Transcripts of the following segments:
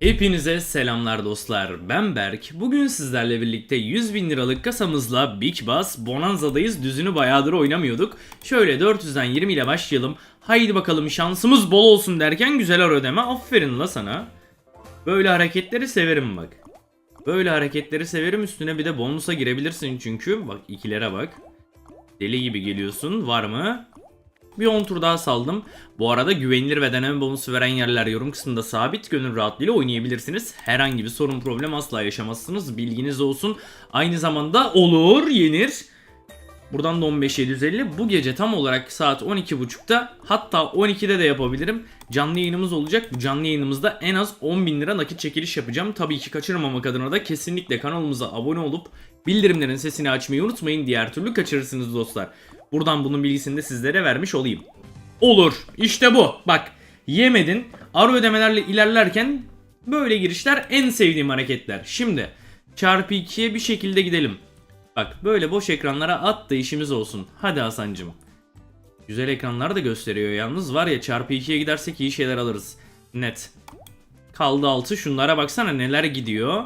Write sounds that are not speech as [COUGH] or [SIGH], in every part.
Hepinize selamlar dostlar. Ben Berk. Bugün sizlerle birlikte 100 bin liralık kasamızla Big Bass Bonanza'dayız. Düzünü bayağıdır oynamıyorduk. Şöyle 400'den 20 ile başlayalım. Haydi bakalım şansımız bol olsun derken güzel ödeme. Aferin la sana. Böyle hareketleri severim bak. Böyle hareketleri severim. Üstüne bir de bonusa girebilirsin çünkü. Bak ikilere bak. Deli gibi geliyorsun. Var mı? Bir 10 tur daha saldım. Bu arada güvenilir ve deneme bonusu veren yerler yorum kısmında sabit gönül rahatlığıyla oynayabilirsiniz. Herhangi bir sorun problem asla yaşamazsınız. Bilginiz olsun. Aynı zamanda olur yenir. Buradan da 15750. Bu gece tam olarak saat 12.30'da hatta 12'de de yapabilirim. Canlı yayınımız olacak. Bu canlı yayınımızda en az 10.000 lira nakit çekiliş yapacağım. Tabii ki kaçırmamak adına da kesinlikle kanalımıza abone olup bildirimlerin sesini açmayı unutmayın. Diğer türlü kaçırırsınız dostlar. Buradan bunun bilgisini de sizlere vermiş olayım. Olur. İşte bu. Bak yemedin. Ara ödemelerle ilerlerken böyle girişler en sevdiğim hareketler. Şimdi çarpı 2'ye bir şekilde gidelim. Bak böyle boş ekranlara at da işimiz olsun. Hadi Hasancım. Güzel ekranlar da gösteriyor yalnız. Var ya çarpı 2'ye gidersek iyi şeyler alırız. Net. Kaldı 6. Şunlara baksana neler gidiyor.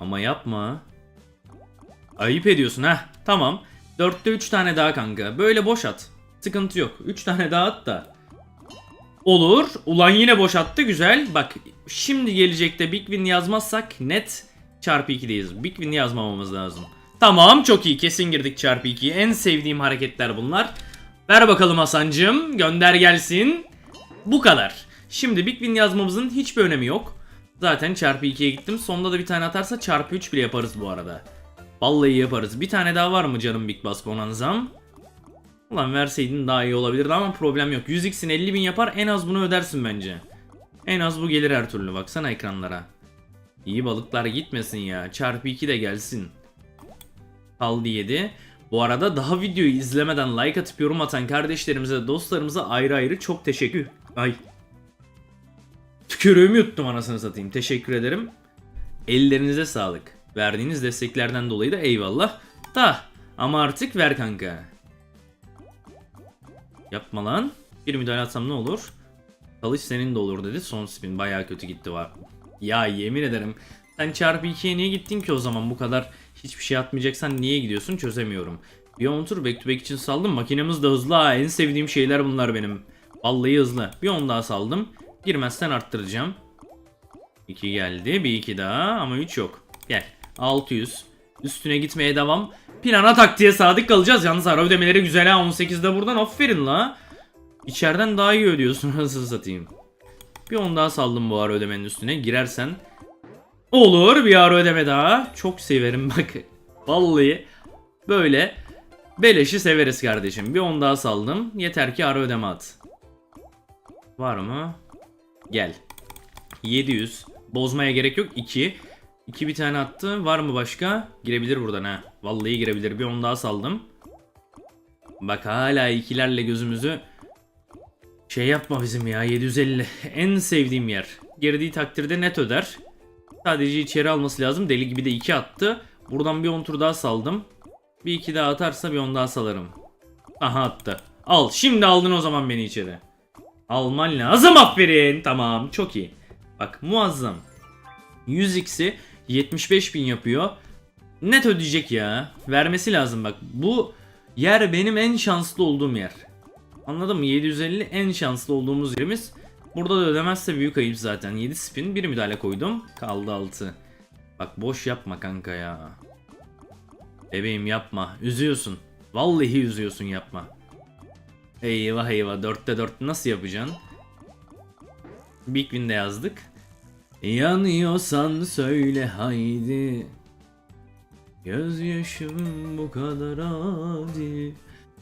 Ama yapma. Ayıp ediyorsun ha. Tamam. 4'te 3 tane daha kanka. Böyle boş at. Sıkıntı yok. 3 tane daha at da. Olur. Ulan yine boş attı. Güzel. Bak şimdi gelecekte Big Win yazmazsak net çarpı 2'deyiz. Big Win yazmamamız lazım. Tamam çok iyi. Kesin girdik çarpı 2'ye. En sevdiğim hareketler bunlar. Ver bakalım Hasancım. Gönder gelsin. Bu kadar. Şimdi Big Win yazmamızın hiçbir önemi yok. Zaten çarpı 2'ye gittim. Sonunda da bir tane atarsa çarpı 3 bile yaparız bu arada. Vallahi yaparız. Bir tane daha var mı canım Big Bass Bonanza'm? Ulan verseydin daha iyi olabilirdi ama problem yok. 100x'in 50 bin yapar en az bunu ödersin bence. En az bu gelir her türlü baksana ekranlara. İyi balıklar gitmesin ya. Çarpı 2 de gelsin. Kaldı 7. Bu arada daha videoyu izlemeden like atıp yorum atan kardeşlerimize, dostlarımıza ayrı ayrı çok teşekkür. Ay. Tükürüğümü yuttum anasını satayım. Teşekkür ederim. Ellerinize sağlık. Verdiğiniz desteklerden dolayı da eyvallah. Da ama artık ver kanka. Yapma lan. Bir müdahale atsam ne olur? Kalış senin de olur dedi. Son spin bayağı kötü gitti var. Ya yemin ederim. Sen çarpı 2'ye niye gittin ki o zaman bu kadar hiçbir şey atmayacaksan niye gidiyorsun çözemiyorum. Bir 10 tur back to back için saldım. Makinemiz de hızlı ha. En sevdiğim şeyler bunlar benim. Vallahi hızlı. Bir 10 daha saldım. Girmezsen arttıracağım. 2 geldi. Bir 2 daha ama 3 yok. Gel. 600. Üstüne gitmeye devam. Plana taktiğe sadık kalacağız. Yalnız ara ödemeleri güzel ha. 18'de buradan aferin la. İçeriden daha iyi ödüyorsun [LAUGHS] nasıl satayım. Bir 10 daha saldım bu ara ödemenin üstüne. Girersen olur bir ara ödeme daha. Çok severim [LAUGHS] bak. Vallahi böyle beleşi severiz kardeşim. Bir 10 daha saldım. Yeter ki ara ödeme at. Var mı? Gel. 700. Bozmaya gerek yok. 2. 2 bir tane attı. Var mı başka? Girebilir buradan ha. Vallahi girebilir. Bir 10 daha saldım. Bak hala ikilerle gözümüzü şey yapma bizim ya 750 [LAUGHS] en sevdiğim yer. Girdiği takdirde net öder. Sadece içeri alması lazım. Deli gibi de 2 attı. Buradan bir 10 tur daha saldım. Bir 2 daha atarsa bir 10 daha salarım. Aha attı. Al. Şimdi aldın o zaman beni içeri. Alman lazım aferin. Tamam çok iyi. Bak muazzam. 100x'i 75 bin yapıyor. Net ödeyecek ya. Vermesi lazım bak. Bu yer benim en şanslı olduğum yer. Anladın mı? 750 en şanslı olduğumuz yerimiz. Burada da ödemezse büyük ayıp zaten. 7 spin bir müdahale koydum. Kaldı 6. Bak boş yapma kanka ya. Bebeğim yapma. Üzüyorsun. Vallahi üzüyorsun yapma. Eyvah eyvah 4'te 4 nasıl yapacaksın? Big Win'de yazdık. Yanıyorsan söyle haydi. Gözyaşım bu kadar adi.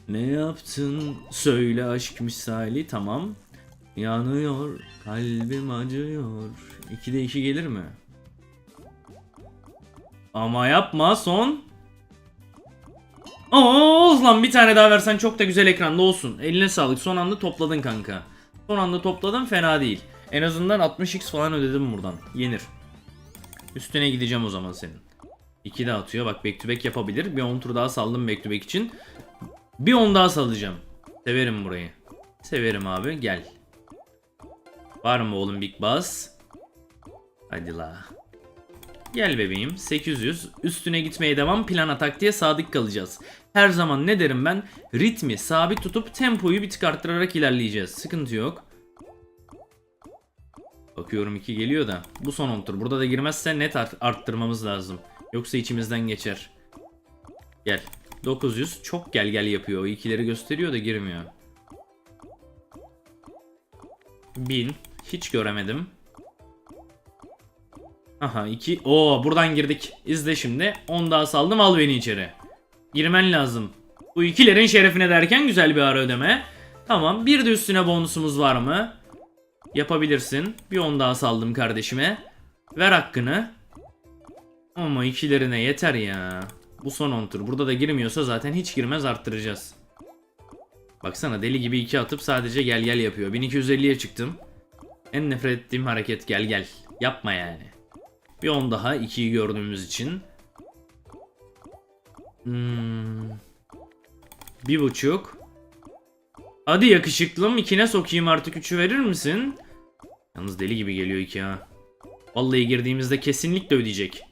Ne yaptın söyle aşk misali tamam. Yanıyor kalbim acıyor. 2'de 2 gelir mi? Ama yapma son. Oo lan bir tane daha versen çok da güzel ekranda olsun. Eline sağlık. Son anda topladın kanka. Son anda topladın fena değil. En azından 60x falan ödedim buradan. Yenir. Üstüne gideceğim o zaman senin. 2 de atıyor. Bak back to back yapabilir. Bir 10 tur daha saldım back to back için. Bir 10 daha salacağım. Severim burayı. Severim abi. Gel. Var mı oğlum Big Boss? Hadi la. Gel bebeğim 800 üstüne gitmeye devam plana taktiğe sadık kalacağız. Her zaman ne derim ben ritmi sabit tutup tempoyu bir tık arttırarak ilerleyeceğiz. Sıkıntı yok. Bakıyorum 2 geliyor da bu son 10 tur. Burada da girmezse net art- arttırmamız lazım. Yoksa içimizden geçer. Gel. 900 çok gel gel yapıyor. O ikileri gösteriyor da girmiyor. 1000 hiç göremedim. Aha 2. Oo buradan girdik. İzle şimdi. 10 daha saldım al beni içeri. Girmen lazım. Bu ikilerin şerefine derken güzel bir ara ödeme. Tamam bir de üstüne bonusumuz var mı? Yapabilirsin. Bir 10 daha saldım kardeşime. Ver hakkını. Ama ikilerine yeter ya. Bu son 10 tur. Burada da girmiyorsa zaten hiç girmez arttıracağız. Baksana deli gibi 2 atıp sadece gel gel yapıyor. 1250'ye çıktım. En nefret ettiğim hareket gel gel. Yapma yani. Bir 10 daha 2'yi gördüğümüz için. Hmm. Bir buçuk. Hadi yakışıklım ikine sokayım artık 3'ü verir misin? Yalnız deli gibi geliyor 2 ha. Vallahi girdiğimizde kesinlikle ödeyecek.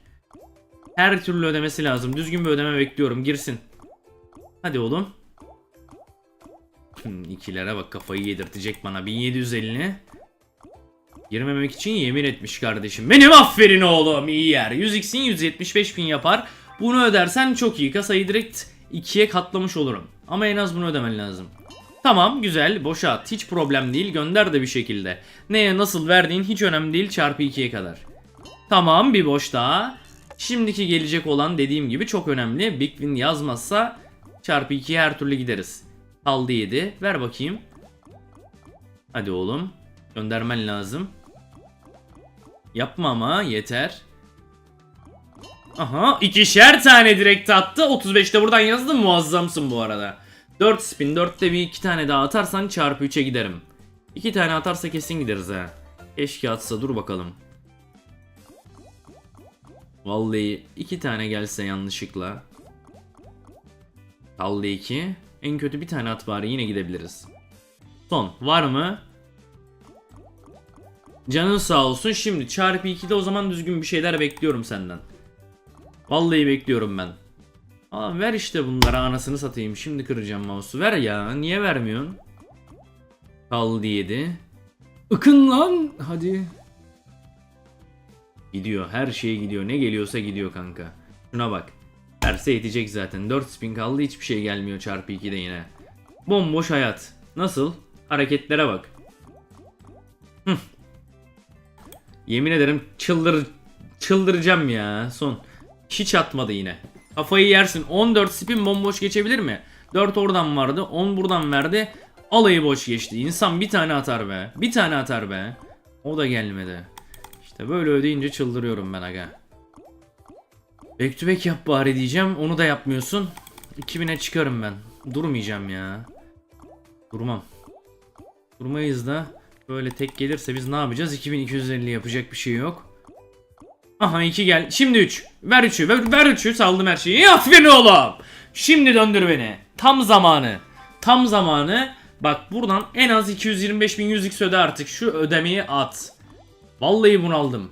Her türlü ödemesi lazım. Düzgün bir ödeme bekliyorum. Girsin. Hadi oğlum. Hmm, ikilere bak kafayı yedirtecek bana. 1750'ni. Girmemek için yemin etmiş kardeşim. Benim aferin oğlum iyi yer. 100x'in 175 bin yapar. Bunu ödersen çok iyi. Kasayı direkt ikiye katlamış olurum. Ama en az bunu ödemen lazım. Tamam güzel boşa at. Hiç problem değil. Gönder de bir şekilde. Neye nasıl verdiğin hiç önemli değil. Çarpı 2'ye kadar. Tamam bir boş daha. Şimdiki gelecek olan dediğim gibi çok önemli. Big Win yazmazsa çarpı 2'ye her türlü gideriz. Kaldı 7. Ver bakayım. Hadi oğlum. Göndermen lazım. Yapma ama yeter. Aha ikişer tane direkt attı. 35'te buradan yazdım muazzamsın bu arada. 4 spin 4'te bir iki tane daha atarsan çarpı 3'e giderim. 2 tane atarsa kesin gideriz ha. Keşke atsa dur bakalım. Vallahi iki tane gelse yanlışlıkla. Kaldı 2. En kötü bir tane at bari yine gidebiliriz. Son var mı? Canın sağ olsun. Şimdi çarpı 2'de o zaman düzgün bir şeyler bekliyorum senden. Vallahi bekliyorum ben. Aa, ver işte bunlara anasını satayım. Şimdi kıracağım mouse'u. Ver ya. Niye vermiyorsun? Kaldı 7. Ikın lan. Hadi. Gidiyor. Her şey gidiyor. Ne geliyorsa gidiyor kanka. Şuna bak. Verse yetecek zaten. 4 spin kaldı. Hiçbir şey gelmiyor çarpı 2'de yine. Bomboş hayat. Nasıl? Hareketlere bak. Hıh. Yemin ederim çıldır çıldıracağım ya. Son. Hiç atmadı yine. Kafayı yersin. 14 spin bomboş geçebilir mi? 4 oradan vardı. 10 buradan verdi. Alayı boş geçti. İnsan bir tane atar be. Bir tane atar be. O da gelmedi. İşte böyle ödeyince çıldırıyorum ben aga. Back to back yap bari diyeceğim. Onu da yapmıyorsun. 2000'e çıkarım ben. Durmayacağım ya. Durmam. Durmayız da. Böyle tek gelirse biz ne yapacağız? 2250 yapacak bir şey yok. Aha 2 gel. Şimdi 3. Ver 3'ü. Ver, ver 3'ü. Saldım her şeyi. Aferin oğlum. Şimdi döndür beni. Tam zamanı. Tam zamanı. Bak buradan en az 225 bin 100x öde artık. Şu ödemeyi at. Vallahi bunaldım.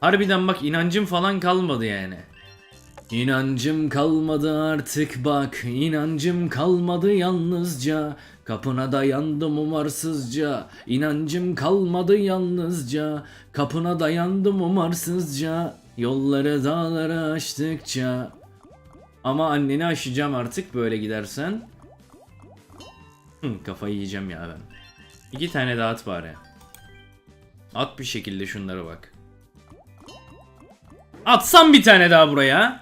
Harbiden bak inancım falan kalmadı yani. İnancım kalmadı artık bak inancım kalmadı yalnızca Kapına dayandım umarsızca İnancım kalmadı yalnızca Kapına dayandım umarsızca Yolları dağları aştıkça Ama anneni aşacağım artık böyle gidersen Hı, Kafayı yiyeceğim ya ben İki tane daha at bari At bir şekilde şunlara bak Atsam bir tane daha buraya.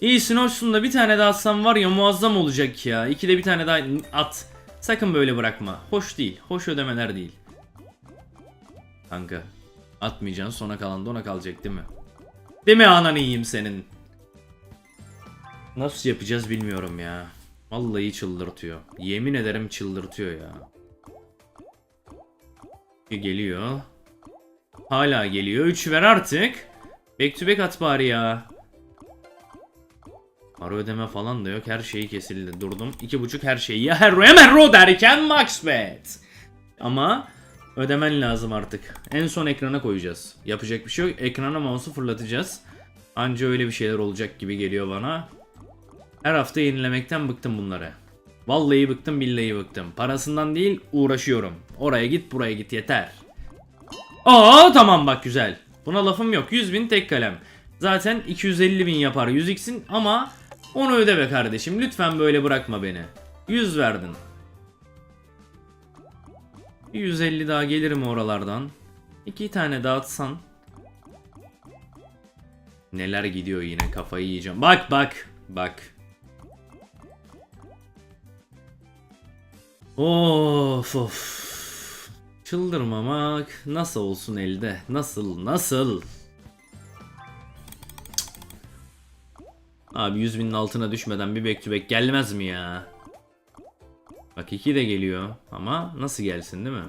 İyisin hoşsun da bir tane daha atsam var ya muazzam olacak ya. İkide bir tane daha at. Sakın böyle bırakma. Hoş değil. Hoş ödemeler değil. Kanka. Atmayacaksın sona kalan da ona kalacak değil mi? Değil mi anan iyiyim senin? Nasıl yapacağız bilmiyorum ya. Vallahi çıldırtıyor. Yemin ederim çıldırtıyor ya. Geliyor. Hala geliyor. 3 ver artık. Back to back at bari ya. Ara ödeme falan da yok. Her şeyi kesildi. Durdum. 2.5 her şeyi. Ya her hemen ro derken max bet. Ama Ödemen lazım artık. En son ekrana koyacağız. Yapacak bir şey yok. Ekrana mouse'u fırlatacağız. Anca öyle bir şeyler olacak gibi geliyor bana. Her hafta yenilemekten bıktım bunları. Vallahi bıktım billahi bıktım. Parasından değil uğraşıyorum. Oraya git buraya git yeter. Aa tamam bak güzel. Buna lafım yok. 100 bin tek kalem. Zaten 250 bin yapar 100x'in ama onu öde be kardeşim. Lütfen böyle bırakma beni. 100 verdin. 150 daha gelir mi oralardan? İki tane dağıtsan. Neler gidiyor yine kafayı yiyeceğim. Bak bak bak. Of of. Çıldırmamak nasıl olsun elde? Nasıl nasıl? Abi 100 binin altına düşmeden bir back to back gelmez mi ya? Bak 2 de geliyor ama nasıl gelsin değil mi?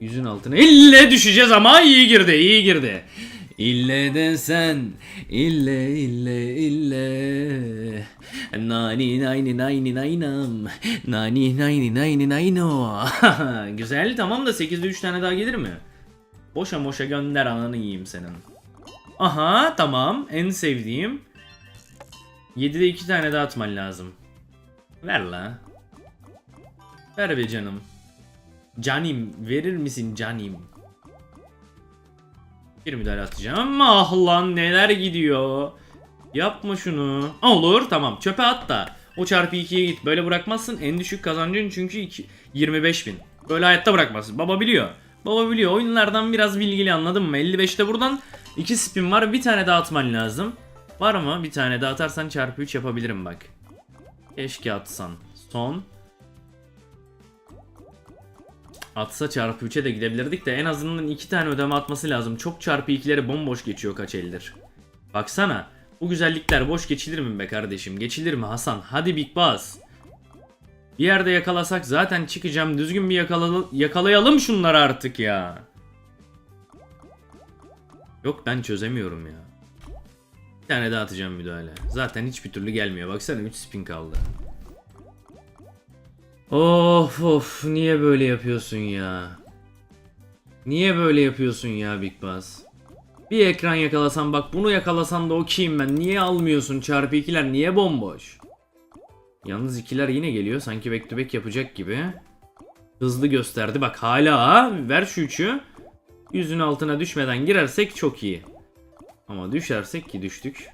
Yüzün altına ille düşeceğiz ama iyi girdi iyi girdi. İlle desen ille ille ille Nani nayni nayni naynam Nani nayni nayni nayno [LAUGHS] Güzel tamam da 8'de 3 tane daha gelir mi? Boşa boşa gönder ananı yiyeyim senin. Aha tamam en sevdiğim 7'de 2 tane daha atman lazım. Ver la. Ver be canım. Canim verir misin canim? Bir müdahale atacağım. Ah lan neler gidiyor. Yapma şunu. Olur tamam çöpe at da. O çarpı 2'ye git. Böyle bırakmazsın en düşük kazancın çünkü iki- 25 bin. Böyle hayatta bırakmazsın. Baba biliyor. Baba biliyor. Oyunlardan biraz bilgili anladın mı? 55'te buradan 2 spin var. Bir tane daha atman lazım. Var mı? Bir tane daha atarsan çarpı 3 yapabilirim bak. Keşke atsan. Son. Atsa çarpı 3'e de gidebilirdik de en azından 2 tane ödeme atması lazım. Çok çarpı 2'leri bomboş geçiyor kaç eldir. Baksana. Bu güzellikler boş geçilir mi be kardeşim? Geçilir mi Hasan? Hadi Big Boss. Bir yerde yakalasak zaten çıkacağım. Düzgün bir yakala yakalayalım şunları artık ya. Yok ben çözemiyorum ya. Bir tane daha atacağım müdahale. Zaten hiçbir türlü gelmiyor. Baksana 3 spin kaldı. Of of niye böyle yapıyorsun ya? Niye böyle yapıyorsun ya Big Boss? Bir ekran yakalasan bak bunu yakalasan da okeyim ben. Niye almıyorsun çarpı ikiler niye bomboş? Yalnız ikiler yine geliyor sanki back to back yapacak gibi. Hızlı gösterdi bak hala ver şu üçü. Yüzün altına düşmeden girersek çok iyi. Ama düşersek ki düştük.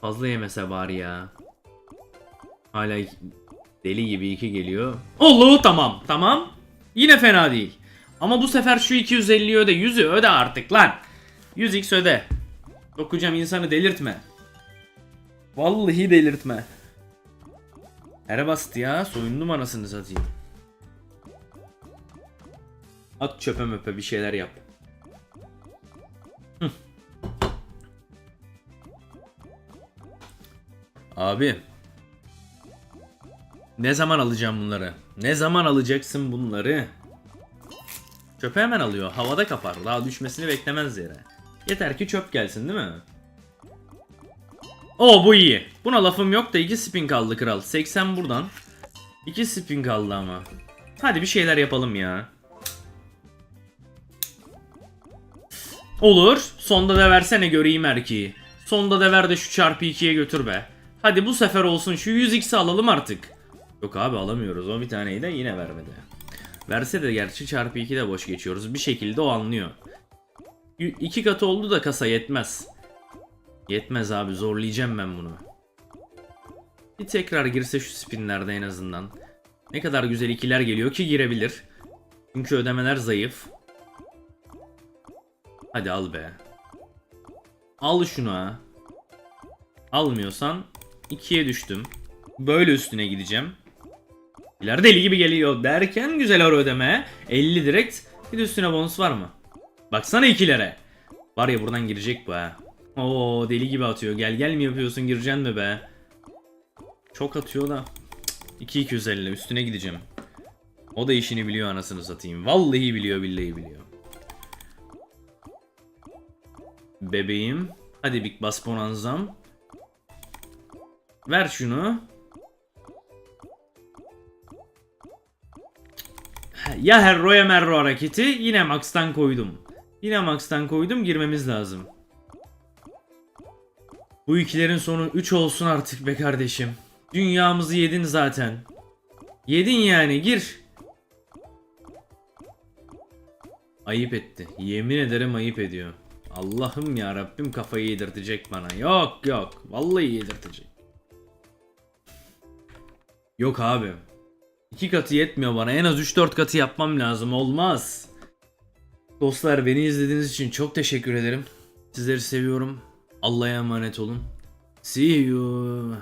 Fazla yemese bari ya. Hala deli gibi iki geliyor. Oldu tamam tamam. Yine fena değil. Ama bu sefer şu 250'yi öde. 100'ü öde artık lan. 100x öde. Dokacağım insanı delirtme. Vallahi delirtme. Ere bastı ya. Soyundum anasını satayım. At çöpe möpe bir şeyler yap. Abi. Ne zaman alacağım bunları? Ne zaman alacaksın bunları? Çöpe hemen alıyor. Havada kapar. Daha düşmesini beklemez yere. Yeter ki çöp gelsin değil mi? Oo bu iyi. Buna lafım yok da 2 spin kaldı kral. 80 buradan. 2 spin kaldı ama. Hadi bir şeyler yapalım ya. Olur. Sonda da versene göreyim erkeği. Sonda da ver de şu çarpı 2'ye götür be. Hadi bu sefer olsun şu 100x'i alalım artık. Yok abi alamıyoruz. O bir taneyi de yine vermedi. Verse de gerçi çarpı 2 de boş geçiyoruz. Bir şekilde o anlıyor. İki katı oldu da kasa yetmez. Yetmez abi zorlayacağım ben bunu. Bir tekrar girse şu spinlerde en azından. Ne kadar güzel ikiler geliyor ki girebilir. Çünkü ödemeler zayıf. Hadi al be. Al şunu ha. Almıyorsan ikiye düştüm. Böyle üstüne gideceğim. İler deli gibi geliyor derken güzel ara ödeme. 50 direkt. Bir de üstüne bonus var mı? Baksana ikilere. Var ya buradan girecek bu ha. Oo deli gibi atıyor. Gel gel mi yapıyorsun gireceksin mi be? Çok atıyor da. 2 250 üstüne gideceğim. O da işini biliyor anasını satayım. Vallahi biliyor billahi biliyor. Bebeğim. Hadi Big Boss Bonanzam. Ver şunu. Ya Herro ya Merro hareketi yine Max'tan koydum. Yine Max'tan koydum girmemiz lazım. Bu ikilerin sonu 3 olsun artık be kardeşim. Dünyamızı yedin zaten. Yedin yani gir. Ayıp etti. Yemin ederim ayıp ediyor. Allah'ım ya Rabbim kafayı yedirtecek bana. Yok yok. Vallahi yedirtecek. Yok abi. İki katı yetmiyor bana. En az 3-4 katı yapmam lazım. Olmaz. Dostlar beni izlediğiniz için çok teşekkür ederim. Sizleri seviyorum. Allah'a emanet olun. See you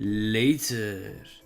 later.